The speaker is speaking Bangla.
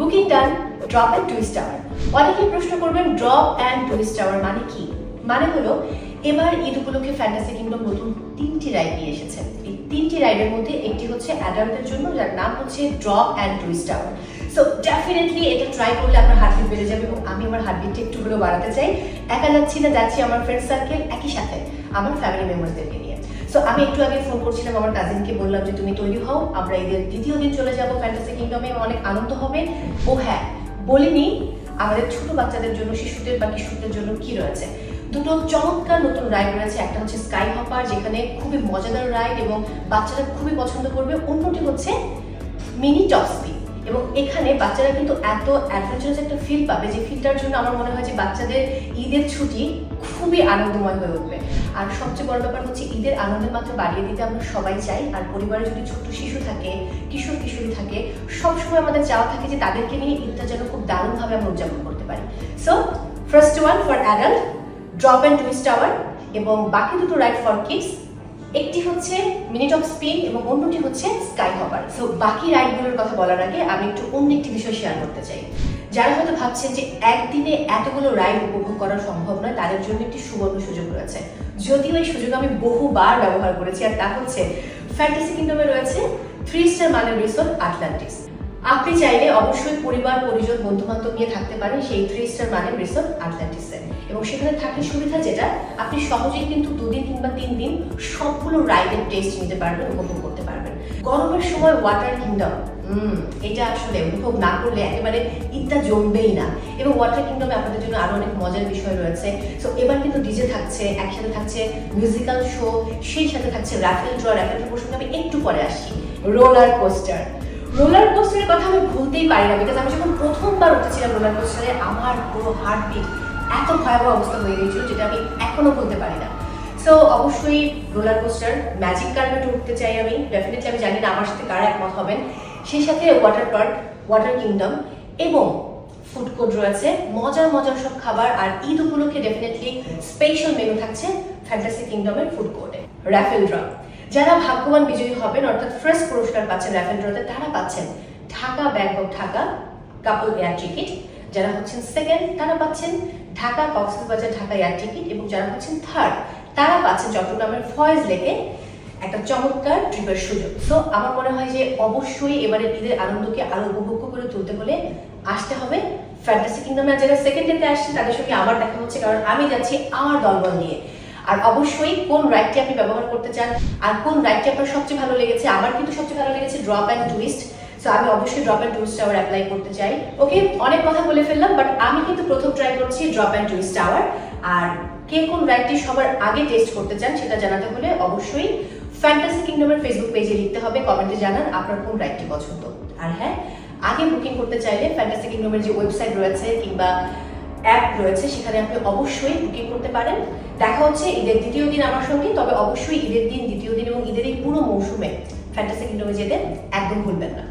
Booking done drop and twist tower অনেকেই প্রশ্ন করবেন ড্রপ অ্যান্ড টুইস্ট টাওয়ার মানে কি? মানে হলো, এবার ঈদ উপলক্ষে ফ্যান্টাসি কিংডম নতুন তিনটি রাইড নিয়ে এসেছে। এই তিনটি রাইডের মধ্যে একটি হচ্ছে অ্যাডাল্টদের জন্য, যার নাম হচ্ছে drop and twist tower so definitely এটা ট্রাই করলে আপনার হার্টবিট বেড়ে যাবে এবং আমি আমার হার্টবিটটা একটু হলেও বাড়াতে চাই। একা যাচ্ছি না, যাচ্ছি আমার ফ্রেন্ড সার্কেল একই সাথে আমার ফ্যামিলি মেম্বারদেরকে নিয়ে। সো আমি একটু আগে ফোন করছিলাম, আমার কাজিনকে বললাম যে, তুমি তৈরি হও, আমরা ঈদের দ্বিতীয় দিন চলে যাব ফ্যান্টাসি কিংডমে অনেক আনন্দ হবে। ও হ্যাঁ বলিনি, আমাদের ছোট বাচ্চাদের জন্য, শিশুদের বা কিশোরদের জন্য কি রয়েছে? দুটো চমৎকার নতুন রাইড রয়েছে, একটা হচ্ছে স্কাই হপার যেখানে খুবই মজাদার রাইড এবং বাচ্চারা খুবই পছন্দ করবে। অন্যটি হচ্ছে মিনি টপ স্পিড এবং এখানে বাচ্চারা কিন্তু এত অ্যাডভেঞ্চারাস একটা ফিল পাবে যে ফিলটার জন্য আমার মনে হয় যে বাচ্চাদের ঈদের ছুটি খুবই আনন্দময় হয়ে উঠবে। আর সবচেয়ে বড় ব্যাপার হচ্ছে ঈদের আনন্দের মাত্রা বাড়িয়ে দিতে আমরা সবাই চাই। আর পরিবারে যদি ছোট শিশু থাকে, কিশোর কিশোরী থাকে, সবসময় আমাদের চাওয়া থাকে যে তাদেরকে নিয়ে ঈদটা যেন খুব দারুণভাবে আমরা উদযাপন করতে পারি। So first one for adult drop and twist tower এবং বাকি দুটো রাইড ফর কিডস একটি হচ্ছে মিনিট অফ স্পিন এবং অন্যটি হচ্ছে স্কাই হপার সো বাকি রাইডগুলোর কথা বলার আগে আমি একটু অন্য একটি বিষয় শেয়ার করতে চাই। যারা হয়তো ভাবছেন যে একদিনে এতগুলো রাইড উপভোগ করা সম্ভব নয়, তাদের জন্য একটি সুবর্ণ সুযোগ রয়েছে। যদিও এই সুযোগ আমি বহুবার ব্যবহার করেছি, আর তা হচ্ছে ফ্যান্টাসি কিংডমে রয়েছে থ্রি স্টার মানের রিসোর্ট আটলান্টিস আপনি চাইলে অবশ্যই পরিবার, পরিজন বন্ধু বান্ধব নিয়ে থাকতে পারেন সেই থ্রি স্টার মানের রিসোর্ট আটলান্টিসে এবং সেখানে থাকলে সুবিধা যেটা, আপনি সহজেই কিন্তু দুদিন কিংবা তিন দিন সবগুলো রাইডের টেস্ট নিতে পারবেন, উপভোগ করতে পারবেন। গরমের সময় ওয়াটার কিংডম হুম, এটা আসলে উপভোগ না করলে একেবারে ঈদটা জমবেই না। এবং ওয়াটার কিংডমে আপনাদের জন্য আরও অনেক মজার বিষয় রয়েছে। সো এবার কিন্তু ডিজে থাকছে, একসাথে থাকছে মিউজিক্যাল শো সেই সাথে থাকছে রাফেল ড্র রাফেল প্রসঙ্গে আমি একটু পরে আসছি। রোলার কোস্টার রোলার কোস্টারের কথা আমি ভুলতেই পারি না বিকজ আমি যখন প্রথমবার উঠেছিলাম রোলার কোস্টারে, আমার পুরো হার্টবিট এত ভয়াবহ অবস্থা হয়ে গিয়েছিল যেটা আমি এখনও বলতে পারি না। সো অবশ্যই রোলার কোস্টার ম্যাজিক কার্পেটে উঠতে চাই আমি। ডেফিনেটলি আমি জানি না আমার সাথে কারা একমত হবেন। সেই সাথে ওয়াটার পার্ক ওয়াটার কিংডম এবং ফুড কোর্ট রয়েছে। মজার মজার সব খাবার আর ঈদ উপলক্ষে ডেফিনেটলি স্পেশাল মেনু থাকছে ফ্যান্টাসি কিংডমের ফুড কোর্টে র্যাফেল ড্র যারা ভাগ্যবান বিজয়ী হবেন, অর্থাৎ ফার্স্ট পুরস্কার পাচ্ছেন র্যাফেল তারা পাচ্ছেন Dhaka, Bangkok, Dhaka, couple air ticket. যারা হচ্ছেন সেকেন্ড তারা পাচ্ছেন ঢাকা, কক্সবাজার, ঢাকা এয়ার টিকিট। এবং যারা হচ্ছেন থার্ড তারা পাচ্ছেন চট্টগ্রামের ফয়েজ লেকে একটা চমৎকার ট্রিপের সুযোগ। তো আমার মনে হয় যে অবশ্যই এবারে ঈদের আনন্দকে আরও উপভোগ্য করে তুলতে হলে আসতে হবে। ফ্যান্টাসি কিংডমে যারা সেকেন্ড ডেতে আসছেন, তাদের সঙ্গে আমার দেখা হচ্ছে, কারণ আমি যাচ্ছি আমার দলবল নিয়ে। আর অবশ্যই কোন রাইডটি আপনি ব্যবহার করতে চান, আর কোন রাইডটি আপনার সবচেয়ে ভালো লেগেছে, আমার কিন্তু সবচেয়ে ভালো লেগেছে ড্রপ অ্যান্ড টুইস্ট সো আমি অবশ্যই drop and twist tower apply করতে চাই। ওকে অনেক কথা বলে ফেললাম বাট আমি কিন্তু প্রথম ট্রাই করছি ড্রপ অ্যান্ড টুইস্ট টাওয়ার আর কে কোন রাইডটি সবার আগে টেস্ট করতে চান সেটা জানাতে হলে অবশ্যই ফ্যান্টাসি কিংডমের ফেসবুক পেজে লিখতে হবে কমেন্টে জানান আপনার কোন রাইডটি পছন্দ। আর হ্যাঁ আগে বুকিং করতে চাইলে ফ্যান্টাসি কিংডমের যে ওয়েবসাইট রয়েছে কিংবা অ্যাপ রয়েছে, সেখানে আপনি অবশ্যই বুকিং করতে পারেন। দেখা হচ্ছে ঈদের দ্বিতীয় দিন আমার সঙ্গে, তবে অবশ্যই ঈদের দিন, দ্বিতীয় দিন এবং ঈদের এই পুরো মৌসুমে ফ্যান্টাসি কিংডমে যেতে একদম ভুলবেন না।